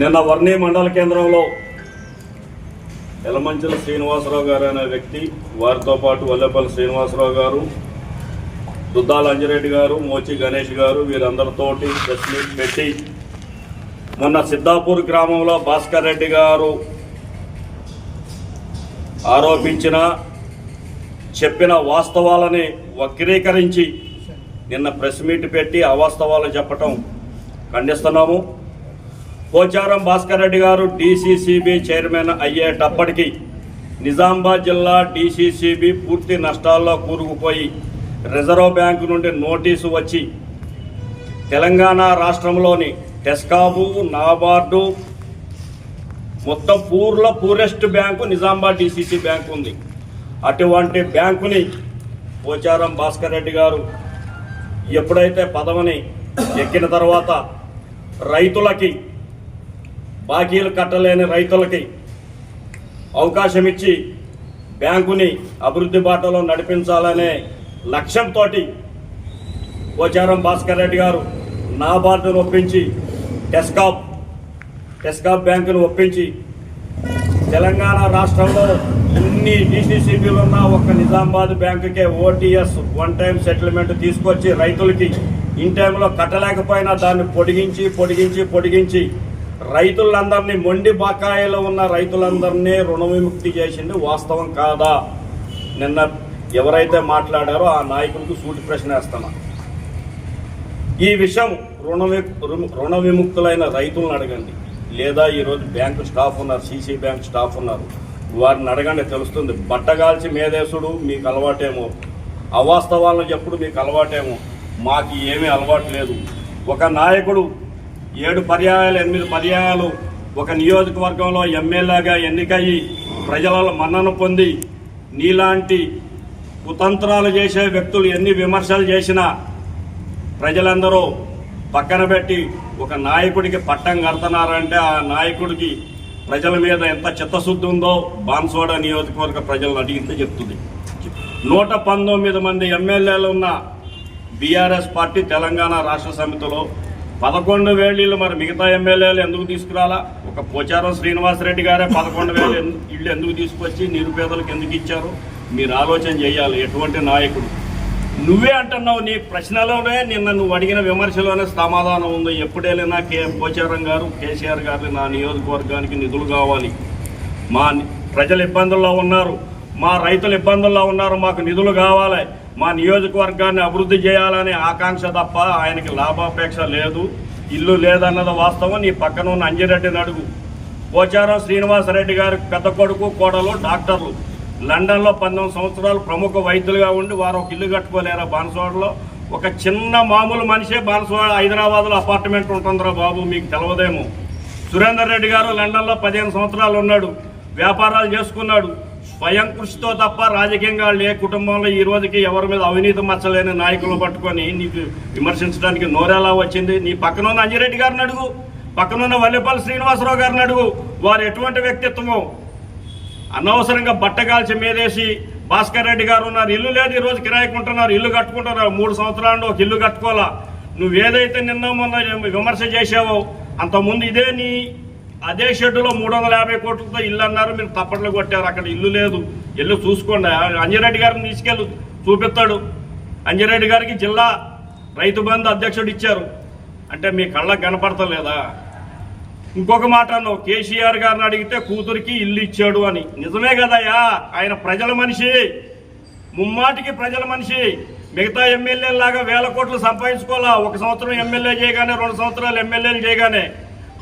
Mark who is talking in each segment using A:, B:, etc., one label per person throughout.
A: నిన్న వర్ణి మండల కేంద్రంలో ఎలమంచల శ్రీనివాసరావు గారు అనే వ్యక్తి వారితో పాటు వల్లెపల్లి శ్రీనివాసరావు గారు దుద్దాల అంజిరెడ్డి గారు మోచి గణేష్ గారు వీరందరితోటి ప్రెస్ మీట్ పెట్టి మొన్న సిద్ధాపూర్ గ్రామంలో భాస్కర్ రెడ్డి గారు ఆరోపించిన చెప్పిన వాస్తవాలని వక్రీకరించి నిన్న ప్రెస్ మీట్ పెట్టి అవాస్తవాలు చెప్పటం ఖండిస్తున్నాము. పోచారం భాస్కర్ రెడ్డి గారు డీసీసీబీ చైర్మన్ అయ్యేటప్పటికీ నిజామాబాద్ జిల్లా డీసీసీబీ పూర్తి నష్టాల్లో కూరుకుపోయి రిజర్వ్ బ్యాంకు నుండి నోటీసు వచ్చి తెలంగాణ రాష్ట్రంలోని టెస్కాబు నాబార్డు మొత్తం పూర్ల poorest bank Nizamabad DCC bank ఉంది. అటువంటి బ్యాంకుని పోచారం భాస్కర్ రెడ్డి గారు ఎప్పుడైతే పదవిని ఎక్కిన తర్వాత రైతులకి బాకీలు కట్టలేని రైతులకి అవకాశం ఇచ్చి బ్యాంకుని అభివృద్ధి బాటలో నడిపించాలనే లక్ష్యంతో పోచారం భాస్కర్ రెడ్డి గారు నాబార్డును ఒప్పించి టెస్కాప్ టెస్కాప్ బ్యాంకును ఒప్పించి తెలంగాణ రాష్ట్రంలో అన్ని డీసీసీబీలు ఉన్న ఒక నిజామాబాద్ బ్యాంకుకే ఓటీఎస్ వన్ టైం సెటిల్మెంట్ తీసుకొచ్చి రైతులకి ఇన్ టైంలో కట్టలేకపోయినా దాన్ని పొడిగించి పొడిగించి పొడిగించి రైతులందరినీ మొండి బకాయిలో ఉన్న రైతులందరినీ రుణ విముక్తి చేసింది వాస్తవం కాదా? నిన్న ఎవరైతే మాట్లాడారో ఆ నాయకులకు సూటి ప్రశ్న వేస్తున్నా. ఈ విషయం రుణ రుణ విముక్తులైన రైతులను అడగండి. లేదా ఈరోజు బ్యాంకు స్టాఫ్ ఉన్నారు సీసీ బ్యాంక్ స్టాఫ్ ఉన్నారు. వారిని అడగండి తెలుస్తుంది. బట్టగాల్చి మేధేశుడు మీకు అలవాటేమో. అవాస్తవాలను చెప్పుడు మీకు అలవాటేమో. మాకు ఏమీ అలవాటు లేదు. ఒక నాయకుడు ఏడు పర్యాయాలు ఎనిమిది పర్యాయాలు. ఒక నియోజకవర్గంలో ఎమ్మెల్యేగా ఎన్నికయ్యి ప్రజలలో మన్నన పొంది నీలాంటి కుతంత్రాలు చేసే వ్యక్తులు ఎన్ని విమర్శలు చేసినా ప్రజలందరూ పక్కన పెట్టి ఒక నాయకుడికి పట్టం కడుతున్నారంటే ఆ నాయకుడికి ప్రజల మీద ఎంత చిత్తశుద్ధి ఉందో బాన్సోడ నియోజకవర్గ ప్రజలను అడిగితే చెప్తుంది. నూట పంతొమ్మిది మంది ఎమ్మెల్యేలు ఉన్న బీఆర్ఎస్ పార్టీ తెలంగాణ రాష్ట్ర సమితిలో పదకొండు వేలు మరి మిగతా ఎమ్మెల్యేలు ఎందుకు తీసుకురాలా? ఒక పోచారం శ్రీనివాసరెడ్డి గారే పదకొండు వేలు ఇళ్ళు ఎందుకు తీసుకొచ్చి నిరుపేదలకు ఎందుకు ఇచ్చారు? మీరు ఆలోచన చేయాలి ఎటువంటి నాయకుడు. నువ్వే అంటున్నావు నీ ప్రశ్నలోనే నిన్న నువ్వు అడిగిన విమర్శలోనే సమాధానం ఉంది. ఎప్పుడైనా కే పోచారం గారు కేసీఆర్ గారు నా నియోజకవర్గానికి నిధులు కావాలి. మా ప్రజలు ఇబ్బందుల్లో ఉన్నారు. మా రైతులు ఇబ్బందుల్లో ఉన్నారు మాకు నిధులు కావాలి. మా నియోజకవర్గాన్ని అభివృద్ధి చేయాలనే ఆకాంక్ష తప్ప ఆయనకి లాభాపేక్ష లేదు. ఇల్లు లేదన్నది వాస్తవం. నీ పక్కన ఉన్న అంజిరెడ్డిని అడుగు. పోచారం శ్రీనివాసరెడ్డి గారి పెద్ద కొడుకు కోడలు డాక్టర్లు. లండన్లో పంతొమ్మిది సంవత్సరాలు ప్రముఖ వైద్యులుగా ఉండి వారు ఒక ఇల్లు కట్టుకోలేరా బానసవాడలో? ఒక చిన్న మామూలు మనిషే బానసవాడ హైదరాబాద్లో అపార్ట్మెంట్ ఉంటుందిరా బాబు మీకు తెలవదేమో. సురేందర్ రెడ్డి గారు లండన్లో పదిహేను సంవత్సరాలు ఉన్నాడు. వ్యాపారాలు చేసుకున్నాడు. స్వయం కృషితో తప్ప రాజకీయంగా ఏ కుటుంబంలో ఈ రోజుకి ఎవరి మీద అవినీతి మచ్చలేని నాయకులు పట్టుకొని నీకు విమర్శించడానికి నోరెలా వచ్చింది? నీ పక్కన ఉన్న అంజిరెడ్డి గారిని అడుగు. పక్కనున్న వల్లేపల్లి శ్రీనివాసరావు గారిని అడుగు. వారు ఎటువంటి వ్యక్తిత్వమో? అనవసరంగా బట్టగాల్చి మీదేసి భాస్కర్ రెడ్డి గారు ఉన్నారు. ఇల్లు లేదు ఈ రోజు కిరాయికి ఉంటున్నారు. ఇల్లు కట్టుకుంటున్నారు. మూడు సంవత్సరాలు ఒక ఇల్లు కట్టుకోవాలా? నువ్వు ఏదైతే నిన్న మొన్న విమర్శ చేసావో అంతకుముందు ఇదే నీ అదే షెడ్డులో మూడు వందల యాభై కోట్లతో ఇల్లు అన్నారు మీరు తప్పట్లు కొట్టారు. అక్కడ ఇల్లు లేదు. ఇల్లు చూసుకోండి. అంజిరెడ్డి గారిని తీసుకెళ్ళు. చూపిస్తాడు. అంజిరెడ్డి గారికి జిల్లా రైతు బంధు అధ్యక్షుడు ఇచ్చారు. అంటే మీ కళ్ళకు కనపడతలేదా? ఇంకొక మాట అన్నావు. కేసీఆర్ గారిని అడిగితే కూతురికి ఇల్లు ఇచ్చాడు అని. నిజమే కదయ్యా. ఆయన ప్రజల మనిషి. ముమ్మాటికి ప్రజల మనిషి. మిగతా ఎమ్మెల్యేలాగా వేల కోట్లు సంపాదించుకోవాలా? ఒక సంవత్సరం ఎమ్మెల్యే చేయగానే రెండు సంవత్సరాలు ఎమ్మెల్యేలు చేయగానే.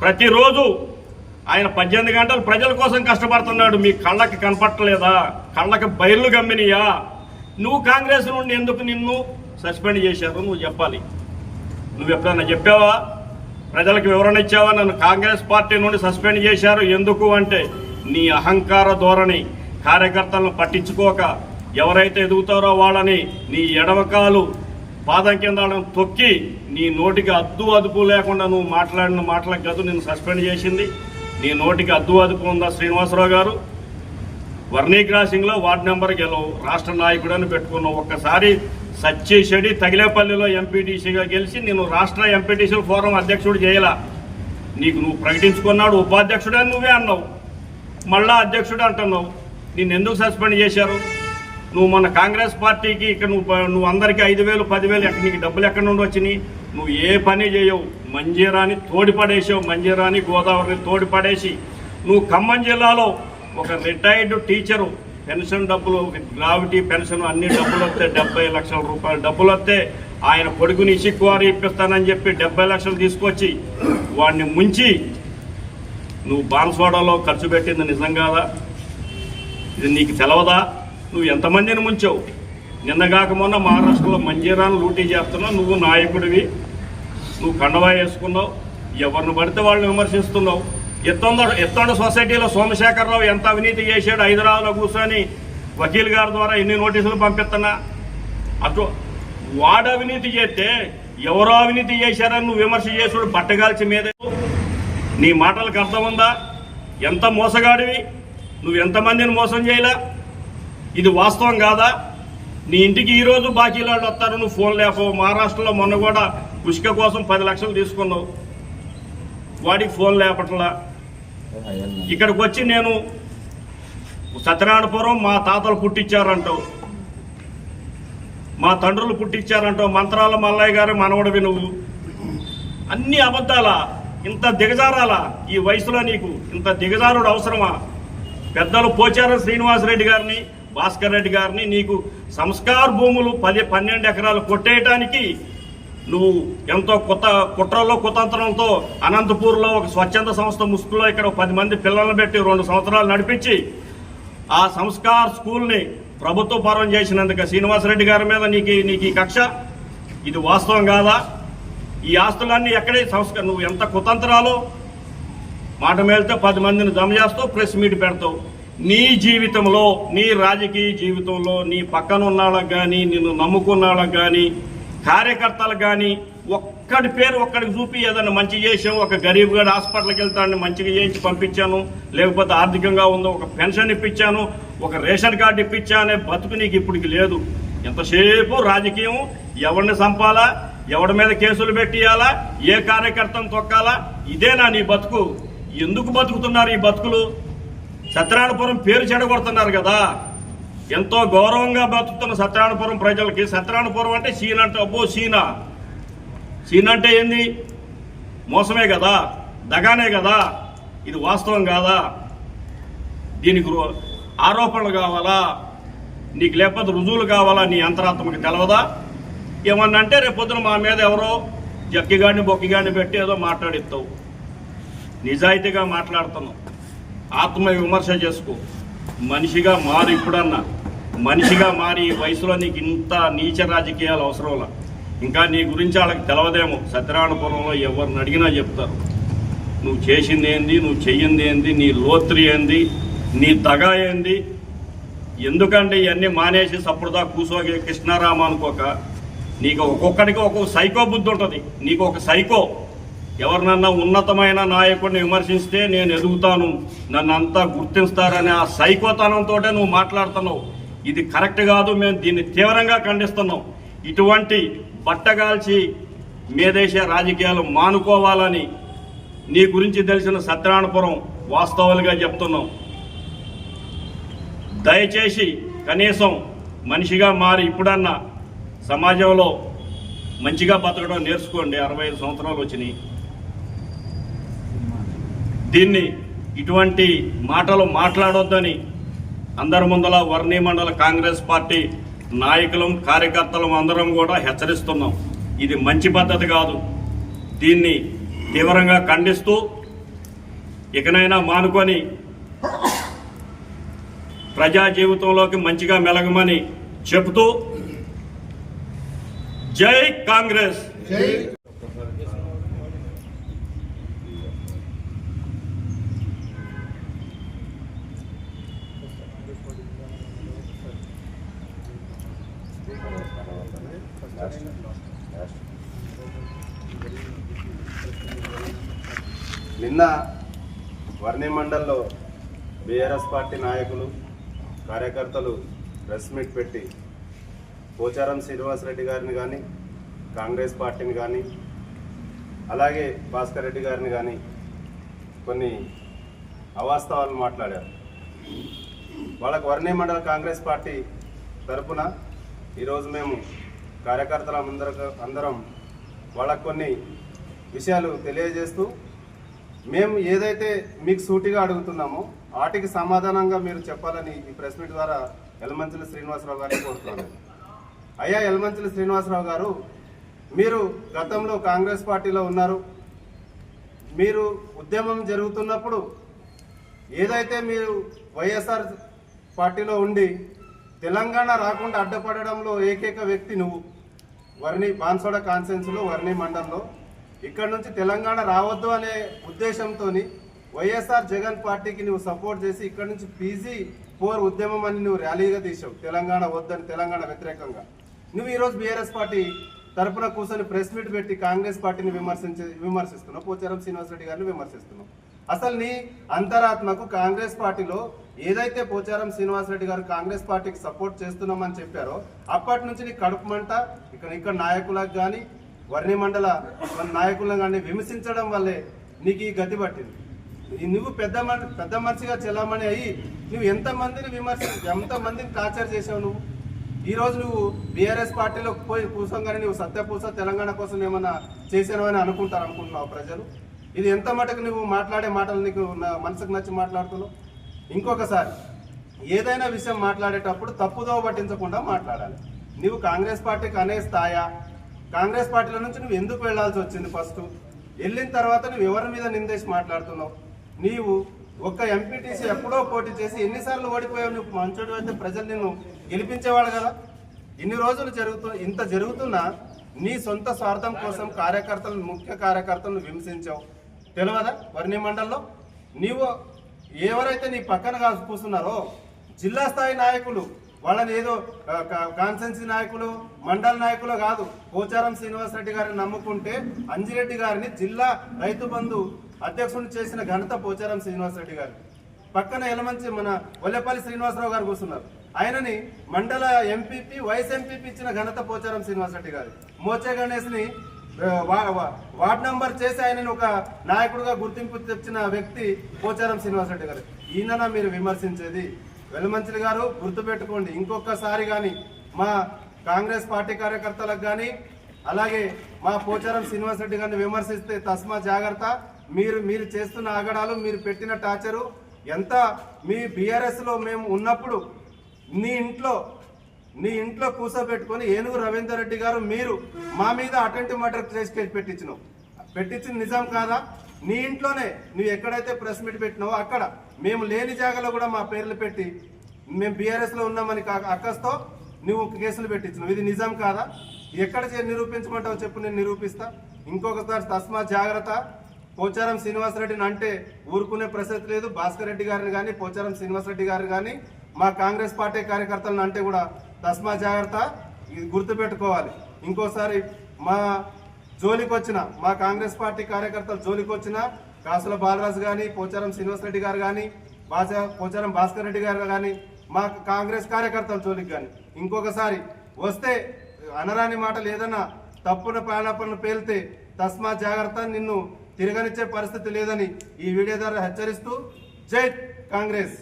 A: ప్రతిరోజు ఆయన పద్దెనిమిది గంటలు ప్రజల కోసం కష్టపడుతున్నాడు. మీ కళ్ళకి కనపట్టలేదా? కళ్ళకి బయర్లు గమ్మినియా? నువ్వు కాంగ్రెస్ నుండి ఎందుకు నిన్ను సస్పెండ్ చేశారు నువ్వు చెప్పాలి. నువ్వు ఎప్పుడైనా చెప్పావా? ప్రజలకు వివరణ ఇచ్చావా? నన్ను కాంగ్రెస్ పార్టీ నుండి సస్పెండ్ చేశారు ఎందుకు అంటే నీ అహంకార ధోరణి కార్యకర్తలను పట్టించుకోక ఎవరైతే ఎదుగుతారో వాళ్ళని నీ ఎడవకాలు పాదం కింద తొక్కి నీ నోటికి అద్దు అదుపు లేకుండా నువ్వు మాట్లాడిన మాటలకు కాదు నిన్ను సస్పెండ్ చేసింది. నీ నోటికి అద్దు అదుపు ఉందా శ్రీనివాసరావు గారు? వర్ణీ క్రాసింగ్లో వార్డు నెంబర్ గెలవు. రాష్ట్ర నాయకుడు అని పెట్టుకున్నావు ఒక్కసారి సత్యశెడి తగిలేపల్లిలో ఎంపీటీసీగా గెలిచి నేను రాష్ట్ర ఎంపీటీసీ ఫోరం అధ్యక్షుడు చేయలా. నీకు నువ్వు ప్రకటించుకున్నాడు ఉపాధ్యక్షుడు అని నువ్వే అన్నావు. మళ్ళా అధ్యక్షుడు అంటున్నావు. నిన్ను ఎందుకు సస్పెండ్ చేశారు? నువ్వు మన కాంగ్రెస్ పార్టీకి ఇక్కడ నువ్వు నువ్వు అందరికీ ఐదు వేలు పదివేలు ఎక్కడ నీకు డబ్బులు ఎక్కడి నుండి వచ్చినాయి? నువ్వు ఏ పని చేయవు. మంజీరాని తోడిపడేసావు మంజీరాని గోదావరిని తోడిపడేసి నువ్వు ఖమ్మం జిల్లాలో ఒక రిటైర్డ్ టీచరు పెన్షన్ డబ్బులు గ్రావిటీ పెన్షన్ అన్ని డబ్బులు వస్తే డెబ్బై లక్షల రూపాయలు డబ్బులు వస్తే ఆయన కొడుకుని ఇసిక్కువారి ఇప్పిస్తానని చెప్పి డెబ్బై లక్షలు తీసుకొచ్చి వాడిని ముంచి నువ్వు బాన్స్వాడలో ఖర్చు పెట్టింది నిజం కాదా? ఇది నీకు తెలవదా? నువ్వు ఎంతమందిని ముంచావు? నిన్నగాక మొన్న మహారాష్ట్రలో మంజీరాను లూటీ చేస్తున్నావు నువ్వు నాయకుడివి నువ్వు కండవా వేసుకున్నావు ఎవరిని పడితే వాళ్ళని విమర్శిస్తున్నావు. ఎత్తండ ఎత్తండ సొసైటీలో సోమశేఖరరావు ఎంత అవినీతి చేశాడు హైదరాబాద్లో కూర్చొని వకీల్ గారి ద్వారా ఎన్ని నోటీసులు పంపిస్తున్నా? అటు వాడు అవినీతి చేస్తే ఎవరో అవినీతి చేశారని నువ్వు విమర్శ చేసుడు పట్టగాల్చి మీదే. నీ మాటలకు అర్థం ఉందా? ఎంత మోసగాడివి? నువ్వు ఎంతమందిని మోసం చేయలా? ఇది వాస్తవం కాదా? నీ ఇంటికి ఈ రోజు బాకీలాళ్ళు వస్తారు నువ్వు ఫోన్ లేకపోవు మహారాష్ట్రలో మొన్న కూడా పుష్క కోసం పది లక్షలు తీసుకున్నావు. వాడికి ఫోన్ లేపట్లా. ఇక్కడికి వచ్చి నేను సత్యనారాయణపురం మా తాతలు పుట్టించారంటావు. మా తండ్రులు పుట్టించారంటావు. మంత్రాల మల్లయ్య గారు మనవడవి నువ్వు. అన్ని అబద్ధాలా ఇంత దిగజారాలా. ఈ వయసులో నీకు ఇంత దిగజారుడు అవసరమా? పెద్దలు పోచారం శ్రీనివాసరెడ్డి గారిని భాస్కర్ రెడ్డి గారిని నీకు సంస్కార భూములు పది పన్నెండు ఎకరాలు కొట్టేయటానికి నువ్వు ఎంతో కొత్త కుట్రలో కుతంత్రంతో అనంతపూర్లో ఒక స్వచ్ఛంద సంస్థ ముసుగులో ఇక్కడ ఒక పది మంది పిల్లలను పెట్టి రెండు సంవత్సరాలు నడిపించి ఆ సంస్కార్ స్కూల్ని ప్రభుత్వ పరం చేసినందుకు శ్రీనివాసరెడ్డి గారి మీద నీకు నీకు ఈ కక్ష. ఇది వాస్తవం కాదా? ఈ ఆస్తులన్నీ ఎక్కడే సంస్కారం నువ్వు ఎంత కుతంత్రాలో మాట మేలితే పది మందిని జమ చేస్తావు ప్రెస్ మీట్ పెడతావు. నీ జీవితంలో నీ రాజకీయ జీవితంలో నీ పక్కన ఉన్న వాళ్ళకి కానీ నిన్ను నమ్ముకున్న వాళ్ళకి కానీ కార్యకర్తలకు కానీ ఒక్కడి పేరు ఒక్కడికి చూపి ఏదైనా మంచి చేసాం ఒక గరీబ్ గడ్ హాస్పిటల్కి వెళ్తాను మంచిగా చేయించి పంపించాను లేకపోతే ఆర్థికంగా ఉందో ఒక పెన్షన్ ఇప్పించాను ఒక రేషన్ కార్డు ఇప్పించా అనే బతుకు నీకు ఇప్పటికి లేదు. ఎంతసేపు రాజకీయం ఎవరిని చంపాలా ఎవడి మీద కేసులు పెట్టియాలా ఏ కార్యకర్తను తొక్కాలా ఇదేనా నీ బతుకు? ఎందుకు బతుకుతున్నారు ఈ బతుకులు? సత్యనారాయణపురం పేరు చెడగొడుతున్నారు కదా. ఎంతో గౌరవంగా బతుకుతున్న సత్యనారాయణపురం ప్రజలకి సత్యనారాయణపురం అంటే సీన్ అంటే అబ్బో సీనా. సీన్ అంటే ఏంది? మోసమే కదా దగానే కదా. ఇది వాస్తవం కాదా? దీనికి ఆరోపణలు కావాలా? నీకు లేకపోతే రుజువులు కావాలా? నీ అంతరాత్మకి తెలవదా? ఏమన్నా అంటే రేపొద్దున మా మీద ఎవరో జక్కిగాడిని బొక్కిగాడిని పెట్టి ఏదో మాట్లాడిస్తావు. నిజాయితీగా మాట్లాడుతున్నావు. ఆత్మ విమర్శ చేసుకో. మనిషిగా మారు ఇప్పుడన్నా. మనిషిగా మారి వయసులో నీకు ఇంత నీచ రాజకీయాలు అవసరంలా ఇంకా నీ గురించి వాళ్ళకి తెలవదేమో. సత్యనారాయణపురంలో ఎవరిని అడిగినా చెప్తారు. నువ్వు చేసింది ఏంది? నువ్వు చెయ్యింది ఏంది? నీ లోత్రి ఏంది? నీ దగా ఏంది? ఎందుకంటే ఇవన్నీ మానేసి సప్పుడుదా కూసోగే కృష్ణారామ అనుకోక. నీకు ఒక్కొక్కడికి ఒక్కొక్క సైకో బుద్ధి ఉంటుంది. నీకు ఒక సైకో. ఎవరినన్నా ఉన్నతమైన నాయకుడిని విమర్శిస్తే నేను ఎదుగుతాను. నన్ను అంతా గుర్తిస్తారనే ఆ సైకోతనంతో నువ్వు మాట్లాడుతున్నావు. ఇది కరెక్ట్ కాదు మేము దీన్ని తీవ్రంగా ఖండిస్తున్నాం. ఇటువంటి బట్టగాల్చి మేదేశ రాజకీయాలు మానుకోవాలని నీ గురించి తెలిసిన సత్యనారాయణపురం వాస్తవాలుగా చెప్తున్నాం. దయచేసి కనీసం మనిషిగా మారి ఇప్పుడన్నా సమాజంలో మంచిగా బతకడం నేర్చుకోండి. అరవై ఐదు సంవత్సరాలు వచ్చినాయి. దీన్ని ఇటువంటి మాటలు మాట్లాడొద్దని అందరి ముందల వర్ణి మండల కాంగ్రెస్ పార్టీ నాయకులం కార్యకర్తలం అందరం కూడా హెచ్చరిస్తున్నాం. ఇది మంచి పద్ధతి కాదు. దీన్ని తీవ్రంగా ఖండిస్తూ ఇకనైనా మానుకొని ప్రజా జీవితంలోకి మంచిగా మెలగమని చెబుతూ జై కాంగ్రెస్!
B: నిన్న వర్ణి మండల్లో బీఆర్ఎస్ పార్టీ నాయకులు కార్యకర్తలు ప్రెస్ మీట్ పెట్టి పోచారం శ్రీనివాసరెడ్డి గారిని కానీ కాంగ్రెస్ పార్టీని కానీ అలాగే భాస్కర్ రెడ్డి గారిని కానీ కొన్ని అవాస్తవాలు మాట్లాడారు. వాళ్ళకు వర్ణి మండల కాంగ్రెస్ పార్టీ తరపున ఈరోజు మేము కార్యకర్తల అందరం అందరం వాళ్ళకు కొన్ని విషయాలు తెలియజేస్తూ మేము ఏదైతే మీకు సూటిగా అడుగుతున్నామో వాటికి సమాధానంగా మీరు చెప్పాలని ఈ ప్రెస్ మీట్ ద్వారా యలమంచిలి శ్రీనివాసరావు గారిని కోరుతున్నాను. అయ్యా యలమంచిలి శ్రీనివాసరావు గారు మీరు గతంలో కాంగ్రెస్ పార్టీలో ఉన్నారు. మీరు ఉద్యమం జరుగుతున్నప్పుడు ఏదైతే మీరు వైఎస్ఆర్ పార్టీలో ఉండి తెలంగాణ రాకుండా అడ్డపడడంలో ఏకైక వ్యక్తి నువ్వు. వర్ణి బాన్సోడ కాన్సెన్స్లో వర్ణి మండలంలో ఇక్కడ నుంచి తెలంగాణ రావద్దు అనే ఉద్దేశంతో వైఎస్ఆర్ జగన్ పార్టీకి నువ్వు సపోర్ట్ చేసి ఇక్కడ నుంచి పీజీ ఫోర్ ఉద్యమం అని నువ్వు ర్యాలీగా తీసావు తెలంగాణ వద్దని తెలంగాణ వ్యతిరేకంగా. నువ్వు ఈరోజు బీఆర్ఎస్ పార్టీ తరపున కూర్చొని ప్రెస్ మీట్ పెట్టి కాంగ్రెస్ పార్టీని విమర్శించి విమర్శిస్తున్నావు. పోచారం శ్రీనివాసరెడ్డి గారిని విమర్శిస్తున్నావు. అసలు నీ అంతరాత్మకు కాంగ్రెస్ పార్టీలో ఏదైతే పోచారం శ్రీనివాసరెడ్డి గారు కాంగ్రెస్ పార్టీకి సపోర్ట్ చేస్తున్నామని చెప్పారో అప్పటి నుంచి నీ కడుపు మంట ఇక్కడ ఇక్కడ నాయకులకు కానీ వర్ణి మండల నాయకులను కానీ విమర్శించడం వల్లే నీకు ఈ గతి పట్టింది. నువ్వు పెద్ద పెద్ద మనిషిగా చెల్లమని అయ్యి నువ్వు ఎంతమందిని విమర్శ ఎంతమందిని టార్చర్ చేసావు నువ్వు? ఈరోజు నువ్వు బీఆర్ఎస్ పార్టీలో పోయి కూర్చోగానే నువ్వు సత్యపూస తెలంగాణ కోసం ఏమన్నా చేసాను అని అనుకుంటారు అనుకుంటున్నావు ప్రజలు? ఇది ఎంత మటుకు నువ్వు మాట్లాడే మాటలు నీకు నా మనసుకు నచ్చి మాట్లాడుతున్నావు? ఇంకొకసారి ఏదైనా విషయం మాట్లాడేటప్పుడు తప్పుదోవ పట్టించకుండా మాట్లాడాలి. నువ్వు కాంగ్రెస్ పార్టీకి అనే స్థాయా? కాంగ్రెస్ పార్టీలో నుంచి నువ్వు ఎందుకు వెళ్ళాల్సి వచ్చింది ఫస్ట్? వెళ్ళిన తర్వాత నువ్వు ఎవరి మీద నిందేసి మాట్లాడుతున్నావు? నీవు ఒక్క ఎంపీటీసీ ఎప్పుడో పోటీ చేసి ఎన్నిసార్లు ఓడిపోయావు? నువ్వు మంచోడు అయితే ప్రజలు నిన్ను గెలిపించేవాడు కదా. ఇన్ని రోజులు జరుగుతూ ఇంత జరుగుతున్నా నీ సొంత స్వార్థం కోసం కార్యకర్తలను ముఖ్య కార్యకర్తలను విమర్శించావు తెలియదా వర్ణి మండల్లో? నీవు ఎవరైతే నీ పక్కన కాదు కూర్చున్నారో జిల్లా స్థాయి నాయకులు వాళ్ళని ఏదో కాన్సెన్సీ నాయకులు మండల నాయకులు కాదు పోచారం శ్రీనివాస్ రెడ్డి గారిని నమ్ముకుంటే అంజిరెడ్డి గారిని జిల్లా రైతు బంధు అధ్యక్షుని చేసిన ఘనత పోచారం శ్రీనివాస్ రెడ్డి గారు. పక్కన ఎలమంచి మన వల్లెపల్లి శ్రీనివాసరావు గారు కూర్చున్నారు. ఆయనని మండల ఎంపీపీ వైస్ ఎంపీపీ ఇచ్చిన ఘనత పోచారం శ్రీనివాస్ రెడ్డి గారు. మోచే గణేష్ని వార్డ్ నంబర్ చేసి ఆయనని ఒక నాయకుడిగా గుర్తింపు తెచ్చిన వ్యక్తి పోచారం శ్రీనివాస రెడ్డి గారు. ఈయన మీరు విమర్శించేది వెలుమంచిలి గారు గుర్తుపెట్టుకోండి. ఇంకొకసారి కానీ మా కాంగ్రెస్ పార్టీ కార్యకర్తలకు కానీ అలాగే మా పోచారం శ్రీనివాస్ రెడ్డి గారిని విమర్శిస్తే తస్మా జాగ్రత్త. మీరు మీరు చేస్తున్న ఆగడాలు మీరు పెట్టిన టార్చరు ఎంత మీ బీఆర్ఎస్లో మేము ఉన్నప్పుడు నీ ఇంట్లో నీ ఇంట్లో కూసోబెట్టుకొని ఏనుగు రవీందర్ రెడ్డి గారు మీరు మా మీద అటెంటివ్ మర్డర్ కేసు కేసు పెట్టించినావు. పెట్టించింది నిజం కాదా? నీ ఇంట్లోనే నువ్వు ఎక్కడైతే ప్రెస్ మీట్ పెట్టినావో అక్కడ. మేము లేని జాగాలో కూడా మా పేర్లు పెట్టి మేము బీఆర్ఎస్లో ఉన్నామని అక్కస్తో నువ్వు కేసులు పెట్టించినావు. ఇది నిజం కాదా? ఎక్కడ నిరూపించమంటావు చెప్పు నేను నిరూపిస్తా. ఇంకొకసారి తస్మా జాగ్రత్త. పోచారం శ్రీనివాసరెడ్డిని అంటే ఊరుకునే ప్రసక్తి లేదు. భాస్కర్ రెడ్డి గారిని కానీ పోచారం శ్రీనివాసరెడ్డి గారిని కానీ మా కాంగ్రెస్ పార్టీ కార్యకర్తలను అంటే కూడా తస్మా జాగ్రత్త. ఇది గుర్తుపెట్టుకోవాలి. ఇంకోసారి మా జోలికి వచ్చిన మా కాంగ్రెస్ పార్టీ కార్యకర్తలు జోలికి వచ్చిన కాసుల బాలరాజు కానీ పోచారం శ్రీనివాస్ రెడ్డి గారు కానీ బాస పోచారం భాస్కర్ రెడ్డి గారు కానీ మా కాంగ్రెస్ కార్యకర్తల జోలికి కానీ ఇంకొకసారి వస్తే అనరాని మాటలు ఏదన్నా తప్పున పాలపలను పేలితే తస్మా జాగ్రత్త నిన్ను తిరగనిచ్చే పరిస్థితి లేదని ఈ వీడియో ద్వారా హెచ్చరిస్తూ జై కాంగ్రెస్.